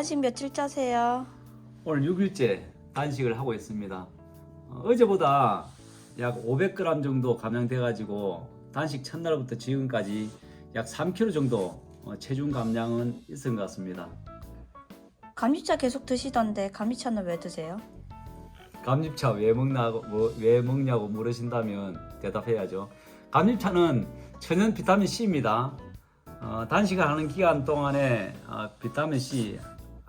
단식 며칠째세요? 오늘 6일째 단식을 하고 있습니다. 어, 어제보다 약 500g 정도 감량돼 가지고 단식 첫날부터 지금까지 약 3kg 정도 어, 체중 감량은 있은 것 같습니다. 감기차 계속 드시던데 감기차는 왜 드세요? 감립차 왜 먹냐고 뭐, 왜 먹냐고 물으신다면 대답해야죠. 감립차는 천연 비타민 C입니다. 어, 단식을 하는 기간 동안에 어, 비타민 C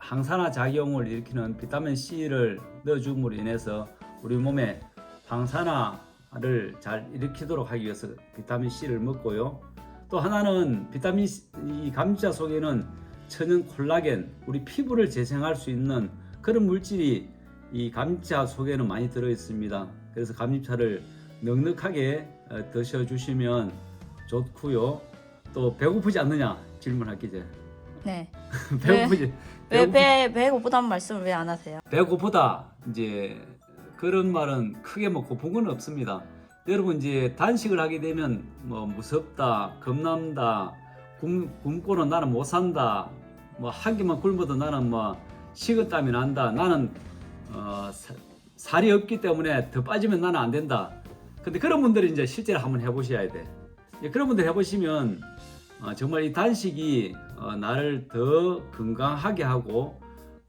항산화 작용을 일으키는 비타민 C를 넣어줌으로 인해서 우리 몸에 항산화를 잘 일으키도록 하기 위해서 비타민 C를 먹고요. 또 하나는 비타민 C, 이 감자 속에는 천연 콜라겐, 우리 피부를 재생할 수 있는 그런 물질이 이 감자 속에는 많이 들어 있습니다. 그래서 감잎차를 넉넉하게 어, 드셔 주시면 좋고요. 또 배고프지 않느냐 질문할게 제 네. 배고프지 왜 배고프- 배 배고프다는 말씀을 왜 안 하세요? 배고프다 이제 그런 말은 크게 뭐 고픈 건 없습니다. 여러분 이제 단식을 하게 되면 뭐 무섭다, 겁난다, 굶, 굶고는 나는 못 산다, 뭐한 끼만 굶어도 나는 뭐 식은땀이 난다, 나는 어, 사- 살이 없기 때문에 더 빠지면 나는 안 된다. 근데 그런 분들이 이제 실제로 한번 해보셔야 돼. 이제 그런 분들 해보시면 어, 정말 이 단식이 어, 나를 더 건강하게 하고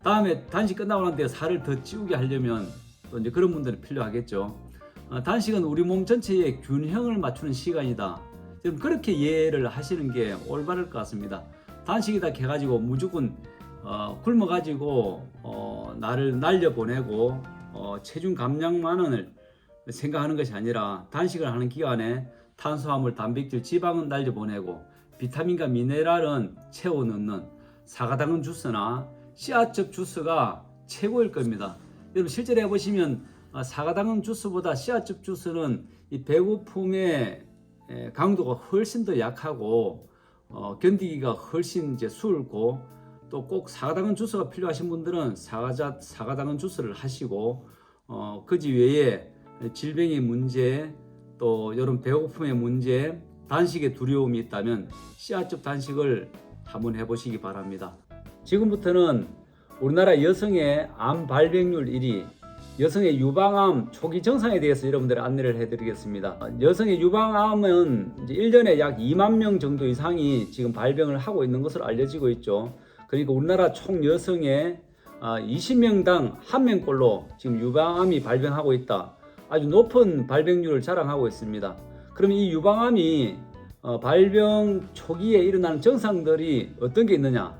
다음에 단식 끝나고 난 뒤에 살을 더 찌우게 하려면 또 이제 그런 분들이 필요하겠죠. 어, 단식은 우리 몸 전체의 균형을 맞추는 시간이다. 지금 그렇게 이해를 하시는 게 올바를 것 같습니다. 단식이다 해가지고 무조건 어, 굶어가지고 어, 나를 날려보내고 어, 체중 감량만을 생각하는 것이 아니라 단식을 하는 기간에 탄수화물, 단백질, 지방은 날려보내고 비타민과 미네랄은 채워 넣는 사과당근 주스나 씨앗즙 주스가 최고일 겁니다. 여러분 실제로 해보시면 어, 사과당근 주스보다 씨앗즙 주스는 이 배고픔의 에, 강도가 훨씬 더 약하고 어, 견디기가 훨씬 이제 수월고 또 꼭 사과당근 주스가 필요하신 분들은 사과자 사과당근 주스를 하시고 어, 그지 외에 질병의 문제 또 여름 배고픔의 문제 단식에 두려움이 있다면 씨앗즙 단식을 한번 해보시기 바랍니다. 지금부터는 우리나라 여성의 암 발병률 1위, 여성의 유방암 초기 증상에 대해서 여러분들 안내를 해드리겠습니다. 여성의 유방암은 이제 1년에 약 2만 명 정도 이상이 지금 발병을 하고 있는 것으로 알려지고 있죠. 그러니까 우리나라 총 여성의 20명당 1명꼴로 지금 유방암이 발병하고 있다. 아주 높은 발병률을 자랑하고 있습니다. 그럼 이 유방암이 어, 발병 초기에 일어나는 증상들이 어떤 게 있느냐?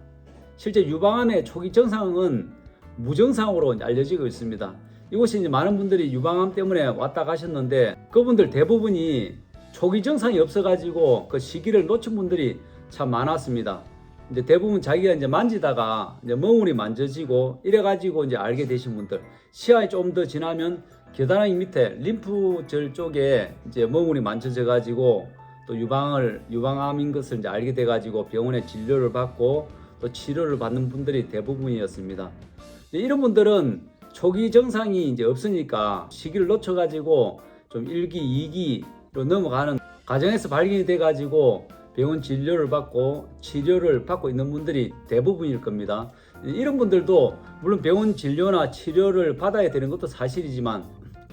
실제 유방암의 초기 증상은 무증상으로 알려지고 있습니다. 이곳에 이제 많은 분들이 유방암 때문에 왔다 가셨는데 그분들 대부분이 초기 증상이 없어가지고 그 시기를 놓친 분들이 참 많았습니다. 이제 대부분 자기가 이제 만지다가 이제 멍울이 만져지고 이래가지고 이제 알게 되신 분들 시간이 좀더 지나면 겨드랑이 밑에 림프절 쪽에 이제 멍울이 만져져 가지고 또 유방을 유방암인 것을 이제 알게 돼 가지고 병원에 진료를 받고 또 치료를 받는 분들이 대부분이었습니다. 이런 분들은 초기 증상이 이제 없으니까 시기를 놓쳐 가지고 좀 1기, 2기로 넘어가는 과정에서 발견이 돼 가지고 병원 진료를 받고 치료를 받고 있는 분들이 대부분일 겁니다. 이런 분들도 물론 병원 진료나 치료를 받아야 되는 것도 사실이지만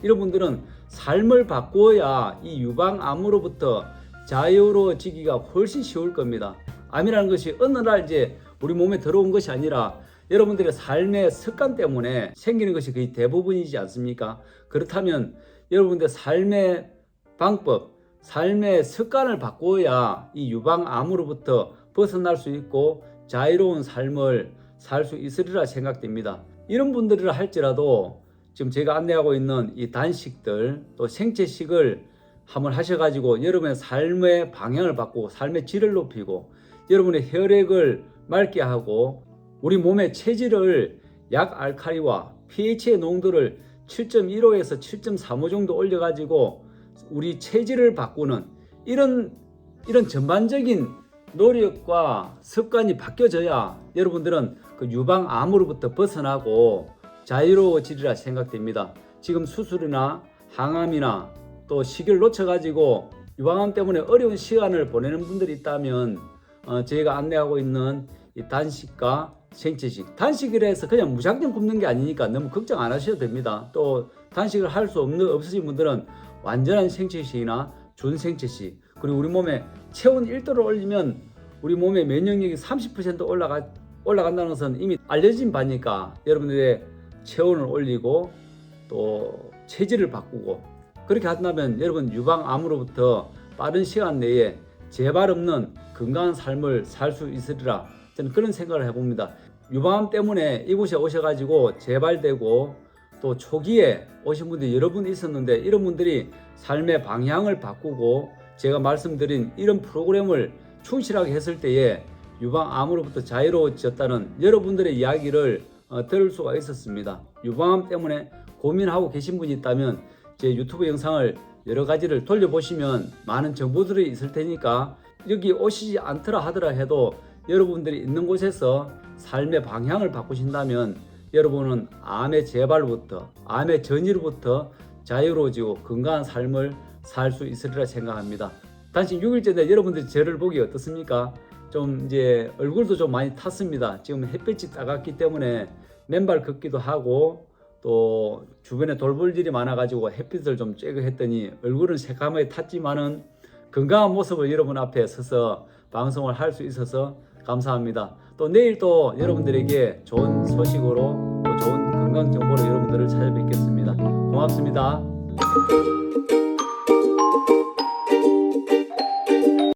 이런 분들은 삶을 바꾸어야 이 유방암으로부터 자유로워지기가 훨씬 쉬울 겁니다. 암이라는 것이 어느 날 이제 우리 몸에 들어온 것이 아니라 여러분들의 삶의 습관 때문에 생기는 것이 거의 대부분이지 않습니까? 그렇다면 여러분들 삶의 방법, 삶의 습관을 바꾸어야 이 유방암으로부터 벗어날 수 있고 자유로운 삶을 살 수 있으리라 생각됩니다. 이런 분들이라 할지라도 지금 제가 안내하고 있는 이 단식들 또 생체식을 한번 하셔가지고 여러분의 삶의 방향을 바꾸고 삶의 질을 높이고 여러분의 혈액을 맑게 하고 우리 몸의 체질을 약 알칼리와 pH의 농도를 7.15에서 7.35 정도 올려가지고 우리 체질을 바꾸는 이런 이런 전반적인 노력과 습관이 바뀌어져야 여러분들은 그 유방암으로부터 벗어나고 자유로워지리라 생각됩니다. 지금 수술이나 항암이나 또 시기를 놓쳐가지고 유방암 때문에 어려운 시간을 보내는 분들이 있다면 어, 저희가 안내하고 있는 이 단식과 생체식. 단식을 해서 그냥 무작정 굶는 게 아니니까 너무 걱정 안 하셔도 됩니다. 또 단식을 할 수 없는 없으신 분들은 완전한 생체식이나 준생체식. 그리고 우리 몸에 체온 1도를 올리면 우리 몸의 면역력이 30% 올라가 올라간다는 것은 이미 알려진 바니까 여러분들의 체온을 올리고 또 체질을 바꾸고 그렇게 한다면 여러분 유방암으로부터 빠른 시간 내에 재발 없는 건강한 삶을 살 수 있으리라 저는 그런 생각을 해봅니다. 유방암 때문에 이곳에 오셔가지고 재발되고 또 초기에 오신 분들이 여러 분 있었는데 이런 분들이 삶의 방향을 바꾸고 제가 말씀드린 이런 프로그램을 충실하게 했을 때에 유방암으로부터 자유로워졌다는 여러분들의 이야기를 어, 들을 수가 있었습니다. 유방암 때문에 고민하고 계신 분이 있다면 제 유튜브 영상을 여러 가지를 돌려보시면 많은 정보들이 있을 테니까 여기 오시지 않더라 하더라 해도 여러분들이 있는 곳에서 삶의 방향을 바꾸신다면 여러분은 암의 재발부터 암의 전이로부터 자유로워지고 건강한 삶을 살 수 있으리라 생각합니다. 단지 6일째인데 여러분들이 저를 보기 어떻습니까? 좀 이제 얼굴도 좀 많이 탔습니다. 지금 햇빛이 따갑기 때문에 맨발 걷기도 하고 또 주변에 돌볼 일이 많아가지고 햇빛을 좀 쬐고 했더니 얼굴은 새까맣게 탔지만은 건강한 모습을 여러분 앞에 서서 방송을 할 수 있어서 감사합니다. 또 내일 또 여러분들에게 좋은 소식으로 또 좋은 건강 정보로 여러분들을 찾아뵙겠습니다. 고맙습니다.